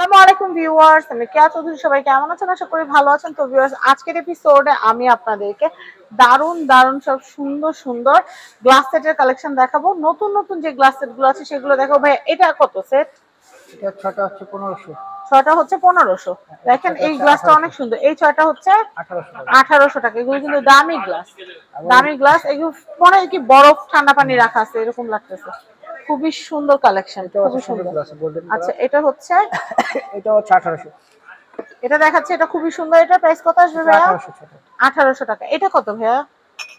আসসালামু আলাইকুম ভিউয়ার্স আমি কেয়া চৌধুরী সবাই কেমন আছেন? আশা করি ভালো আছেন। তো ভিউয়ার্স আজকের এপিসোডে আমি আপনাদেরকে দারুণ দারুণ সব সুন্দর সুন্দর গ্লাস সেটের কালেকশন দেখাবো। নতুন নতুন যে গ্লাস সেটগুলো আছে সেগুলো দেখাবো। ভাই এটা কত সেট এটা ছটা হচ্ছে পনেরোশো। হচ্ছে পনেরোশো। দেখেন এই গ্লাসটা অনেক সুন্দর। এই ছয়টা হচ্ছে আঠারোশো টাকা। এগুলো কিন্তু দামি গ্লাস দামি গ্লাস এগুলো মনে হয় কি বরফ ঠান্ডা পানি রাখা আছে এরকম লাগতেছে। খুবই সুন্দর কালেকশন খুবই সুন্দর। আচ্ছা এটা হচ্ছে? এটা হচ্ছে আঠারোশো। এটা দেখাচ্ছে এটা খুবই সুন্দর। এটা প্রাইস কত আসবে ভাইয়া? আঠারোশো ছটা আঠারোশো টাকা। এটা কত ভাইয়া?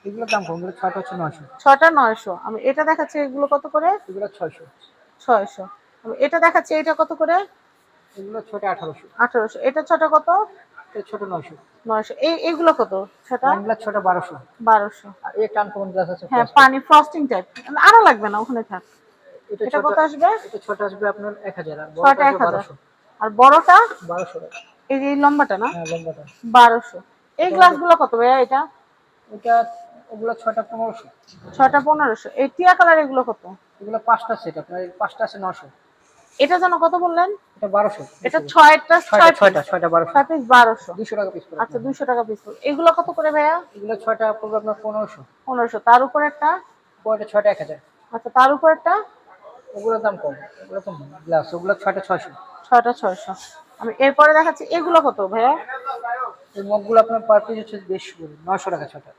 এগুলোর দাম কম ছটা হচ্ছে নয়শো। ছটা নয়শো। আমি এটা দেখাচ্ছি এগুলো কত করে? এগুলো ছয়শো। ছয়শো। আমি এটা দেখাচ্ছি এটা কত করে? এগুলো ছটা আঠারোশো। আঠারোশো। এটা ছটা কত? এটা ছোট নয়শো। নয়শো। এই এগুলো কত? ছটা এগুলো ছটা বারোশো। বারোশো। আর এই টান কমন গ্লাস আছে হ্যাঁ পানি ফ্রস্টিং টাইপ আরও লাগবে না ওখানে থাক। এটা কত আসবে? এটা ছটা আসবে আপনার এক হাজার আর এক বড়টা হাজার। বারোশো। আর বড়টা? বারোশো টাকা। এই যে লম্বাটা না? হ্যাঁ লম্বাটা। বারোশো। এই গ্লাসগুলো কত ভাইয়া এটা? এটা ওগুলো এই টিয়া কালার এগুলো কত? এগুলো পাঁচটা সেট আপনার পাঁচটা আছে নশো। এটা যেন কত বললেন? এটা বারোশো। এটা ছয়টা ছয়টা ছয় ছয়টা ছয়টা বারোশো। ছয় পিস বারোশো। দুশো টাকা পিস আচ্ছা দুশো টাকা পিস এগুলো কত করে ভাইয়া? এগুলো ছয়টা পড়বে আপনার পনেরোশো। পনেরোশো। তার উপর একটা? ছয়টা এক হাজার। আচ্ছা তার উপর একটা? ওগুলোর দাম কম ওগুলো তো গ্লাস ওগুলো ছয়টা ছয়শো। ছয়টা ছয়শো। আমি এরপরে দেখাচ্ছি এগুলো কত ভাইয়া? এই মগগুলো আপনার পার পিস হচ্ছে দেড়শো করে নশো টাকা ছটা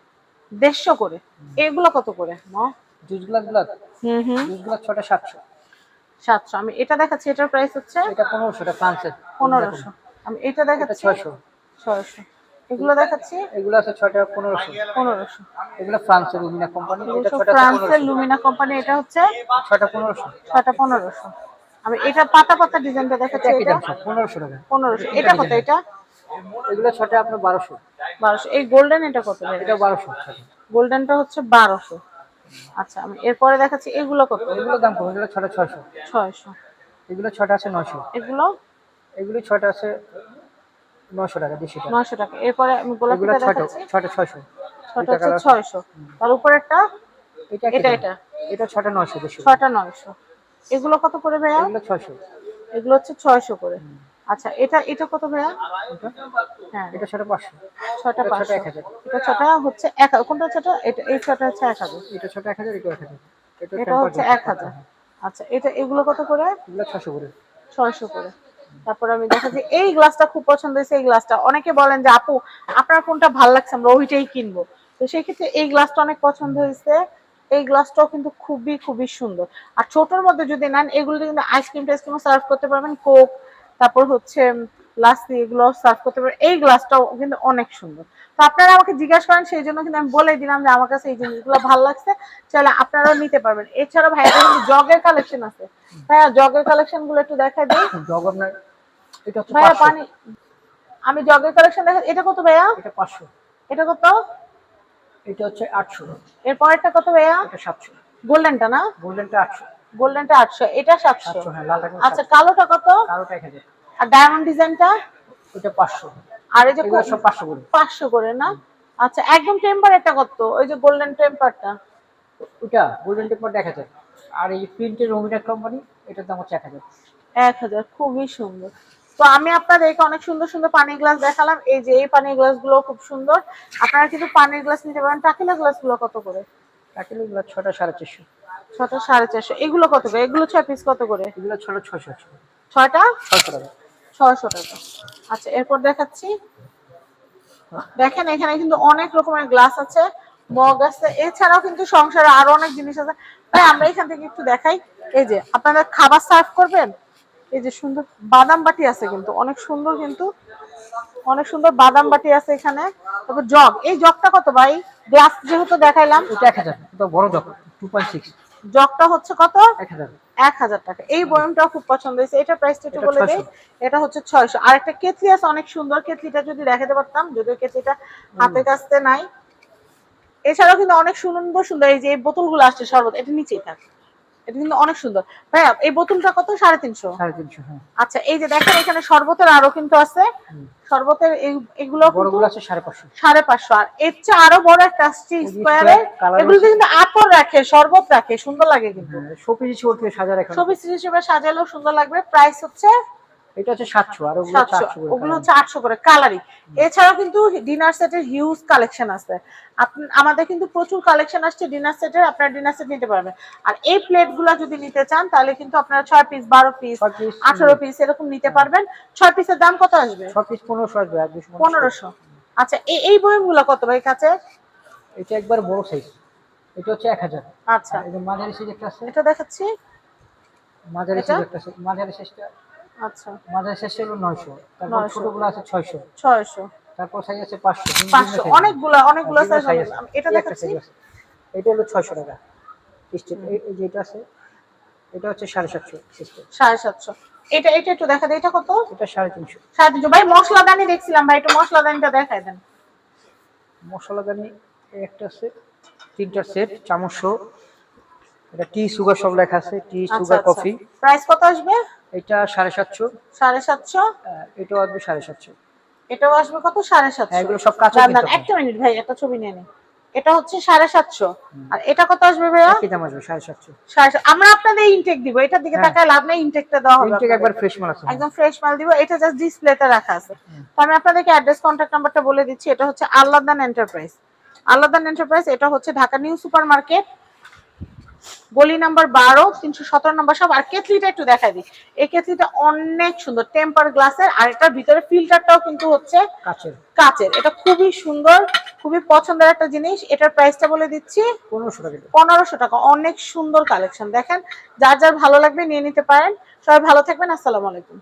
দেড়শো করে? এগুলো কত করে ন জুস গ্লাস গ্লাস হুম হুম। জুস গ্লাস ছটা সাতশো। সাতশো। আমি এটা দেখাচ্ছি এটার প্রাইস হচ্ছে এটা পনেরোশো এটা ফ্রান্সের। পনেরোশো। আমি এটা এটা দেখাচ্ছি ছয়শো। ছয়শো। এগুলো দেখাচ্ছি? এগুলো আছে ছয়টা পনেরোশো। পনেরোশো। এগুলো ফ্রান্সের রুমিনা কোম্পানি এটা এগুলো ছটা ফ্রান্সের লুমিনা কোম্পানি এটা হচ্ছে ছটা পনেরোশো। ছয়টা পনেরোশো। আমি এটা পাতা পাতা ডিজাইনটা দেখাচ্ছি এটা? দাম সব পনেরোশো টাকা। পনেরোশো। এটা কত এটা? এগুলো ছটা আপনার বারোশো। বারোশো। এই গোল্ডেন এটা কত এটা বারোশো। ছটা গোল্ডেনটা হচ্ছে বারোশো। আচ্ছা আমি এরপরে দেখাচ্ছি এগুলো কত? এগুলো দাম কম এগুলো ছটা ছয়শো। ছয়শো। এগুলো ছটা আছে নশো এগুলো? এগুলো ছটা আছে নশো টাকা দেড়শো টাকা। নয়শো টাকা। এরপরে আমি এগুলো গোলাপিটা ছটা দেখাচ্ছি। ছটা ছয়শো। ছটা দুইটা হচ্ছে colour ছয়শো। তার উপর একটা এটা এটা, এটা এটা। ছটা নশো দেড়শো ছটা নয়শো। এগুলো কত করে ভাইয়া? এগুলো ছয়শো। এগুলো হচ্ছে ছয়শো করে। আচ্ছা এটা এটা কত ভাইয়া? হ্যাঁ। এটা ছটা পাঁচশো। ছটা এটা পাঁচশো। ছটা এক হাজার। এটা ছটা হচ্ছে এক কোনটা ছটা এটা? এই ছটা হচ্ছে এক হাজার। এটা ছটা এক হাজার এটা এক হাজার। এটা এটা হচ্ছে এক হাজার। আচ্ছা এটা এগুলো কত করে? এগুলো ছশো করে। ছয়শো করে। তারপর আমি দেখাচ্ছি, এই গ্লাসটা খুব পছন্দ হয়েছে, এই গ্লাসটা অনেকে বলেন যে, আপু, আপনার কোনটা ভালো লাগছে? আমরা ওইটাই কিনবো। তো সেই ক্ষেত্রে এই গ্লাসটা অনেক পছন্দ হয়েছে। এই গ্লাসটাও কিন্তু খুবই খুবই সুন্দর। আর ছোটর মধ্যে যদি নেন এগুলো কিন্তু আইসক্রিম টাইসক্রিম সার্ভ করতে পারবেন কোক তারপর হচ্ছে লাসি এগুলো সার্ভ করতে পারবেন। এই গ্লাসটাও কিন্তু অনেক সুন্দর। তো আপনারা আমাকে জিজ্ঞাসা করেন সেই জন্য কিন্তু আমি বলে দিলাম যে আমার কাছে এই জিনিসগুলো ভালো লাগছে চাইলে আপনারাও নিতে পারবেন। এছাড়া ভাইয়া কিন্তু জগের কালেকশন আছে। ভাইয়া জগের কালেকশনগুলো একটু দেখা দিই। জগ আপনার এটা ভাইয়া পানি আমি জগের কালেকশন দেখা এটা কত ভাইয়া? এটা পাঁচশো। এটা কত? এটা হচ্ছে আটশো। এর পরেরটা কত ভাইয়া? এটা সাতশো। গোল্ডেনটা না? গোল্ডেনটা আটশো। গোল্ডেনটা আটশো এটা সাতশো। সাতশো হ্যাঁ লাল টাকা আচ্ছা কালোটা কত? এক হাজার। আর ডায়মন্ড ডিজাইনটা ওটা পাঁচশো। আর এই যে এগুলো সব পাঁচশো করে। পাঁচশো করে না? আচ্ছা একদম টেম্পারেরটা কত? ওই যে গোল্ডেন টেম্পারটা ওটা গোল্ডেন টেম্পার এক হাজার। আর এই প্রিন্টের রোমিনার কোম্পানি এটার দাম হচ্ছে এক হাজার। এক হাজার খুবই সুন্দর। তো আমি আপনাদেরকে অনেক সুন্দর সুন্দর পানির গ্লাস দেখালাম। এই যে এই পানির গ্লাসগুলো খুব সুন্দর। আপনারা কিন্তু পানির গ্লাস নিতে পারেন। টাকিলা গ্লাসগুলো কত করে? টাকিলো এগুলো ছটা সাড়ে চারশো। ছটা সাড়ে চারশো। এগুলো কত করে? এগুলো ছয় পিস কত করে? এগুলো ছটা আছে ছয়টা? ছয়শো টাকা। ছয়শো টাকা। আচ্ছা এরপর দেখাচ্ছি। দেখেন, এখানে কিন্তু অনেক রকমের গ্লাস আছে, মগ আছে। এছাড়াও কিন্তু সংসারে আরও অনেক জিনিস আছে। তাই আমরা এখান থেকে একটু দেখাই। এই যে, আপনারা খাবার সার্ভ করবেন? এই যে সুন্দর বাদাম বাটি আছে কিন্তু, অনেক সুন্দর কিন্তু, অনেক সুন্দর বাদাম বাটি আছে এখানে। তারপর জগ, এই জগটা কত ভাই? গ্লাস যেহেতু দেখাইলাম। এটা এক হাজার বড় জগ টু পয়েন্ট সিক্স জগটা হচ্ছে কত? এক হাজার। টাকা। এই বয়ামটা খুব পছন্দ হয়েছে। এটা প্রাইসটা একটু বলে দেয় এটা হচ্ছে ছয়শো। আর একটা কেতলি আছে অনেক সুন্দর কেতলিটা যদি দেখাতে পারতাম যদিও কেতলিটা হাতে কাছতে নাই। এছাড়াও কিন্তু অনেক সুন্দর সুন্দর এই যে বোতল বোতলগুলো আসছে শরবত এটা নিচেই থাকে। এটা কিন্তু অনেক সুন্দর। ভাইয়া এই বোতলটা কত? সাড়ে তিনশো? হ্যাঁ। আচ্ছা এই যে দেখেন এখানে শরবতের আরও কিন্তু আছে। শরবতের এগুলো সাড়ে পাঁচশো। আর এর চেয়ে আরও বড় একটা আসছে স্কোয়ারে আছে। কিন্তু আতর রাখে শরবত রাখে সুন্দর লাগে কিন্তু। শোপিস হিসেবে সাজা রাখা হিসেবে সাজালেও সুন্দর লাগবে। প্রাইস হচ্ছে এটা হচ্ছে আর ওগুলো ওগুলো হচ্ছে করে কিন্তু ডিনার সেটের হিউজ কালেকশন আছে। আপনি আমাদের কিন্তু প্রচুর কালেকশন আসছে ডিনার সেটের আপনারা ডিনার সেট নিতে পারবেন। আর এই প্লেট যদি নিতে চান তাহলে কিন্তু আপনারা পিস বারো পিস ছয় পিস আঠারো পিস এরকম নিতে পারবেন। ছয় পিসের দাম কত আসবে? ছয় পিস পনেরোশো আসবে আর দুশো পনেরোশো। আচ্ছা এই এই বইগুলো কত ভাই কাছে? এটা একবার বড় সাইজ এটা হচ্ছে এক হাজার। আচ্ছা। এই যে মাঝারি সাইজ একটা আছে। এটা দেখাচ্ছি। মাঝারি সাইজ একটা আছে। মাঝারি সাইজটা আচ্ছা। মাঝারি সাইজটা হলো নয়শো তারপর ছোটগুলো আছে ছয়শো। ছয়শো। তারপর সাইজ আছে পাঁচশো। পাঁচশো। অনেকগুলো অনেকগুলো সাইজ আছে। এটা দেখাচ্ছি। এটা হলো ছয়শো টাকা। স্টিল এই যে এটা আছে এটা হচ্ছে সাড়ে সাতশো সিস্টেম। সাড়ে সাতশো। এটা এটা একটু দেখা দেয় এটা কত? এটা সাড়ে তিনশো। সাড়ে তিনশো। ভাই মশলাদানি দেখছিলাম। ভাই একটু মশলাদানিটা দেখাই দেন। মশলা দানি একটা আছে তিনটা সেট চামচ। এটা টি সুগার সব লেখা আছে টি সুগার কফি প্রাইস কত আসবে? এটা সাড়ে সাতশো। সাড়ে সাতশো? আহ, এটাও আসবে সাড়ে সাতশো। এটাও আসবে কত? সাড়ে হ্যাঁ, সাতশো এগুলো সব কাঁচা কিন্তু। একটা মিনিট ভাই একটা ছবি নিয়ে নিন এটা হচ্ছে সাড়ে সাতশো। আর এটা কত আসবে ভাইয়া? একই দাম আসবে সাড়ে সাতশো। সাড়ে সাত- আমরা আপনাদের ইনটেক দিব এটার দিকে হ্যাঁ। তাকায় লাভ নেই ইনটেকটা দেওয়া হবে ইনটেক একবার ফ্রেশ মাল আছে। একদম ফ্রেশ মাল দিব এটা জাস্ট ডিসপ্লেতে রাখা আছে। তো আমি আপনাদেরকে অ্যাড্রেস কন্ট্যাক্ট নাম্বারটা বলে দিচ্ছি এটা হচ্ছে আল্লাদান এন্টারপ্রাইজ আল্লাদান এন্টারপ্রাইজ এটা হচ্ছে ঢাকা নিউ সুপার মার্কেট গলি নাম্বার বারো তিনশো সতেরো নাম্বার সব আর কেতলিটা একটু দেখাই দিই। এই কেতলিটা অনেক সুন্দর টেম্পার গ্লাসের আর এটার ভিতরে ফিল্টারটাও কিন্তু হচ্ছে কাচের। কাচের। এটা খুবই সুন্দর খুবই পছন্দের একটা জিনিস। এটার প্রাইসটা বলে দিচ্ছি পনেরোশো টাকা পনেরোশো টাকা। অনেক সুন্দর কালেকশন। দেখেন যার যার ভালো লাগবে নিয়ে নিতে পারেন। সবাই ভালো থাকবেন। আসসালামু আলাইকুম।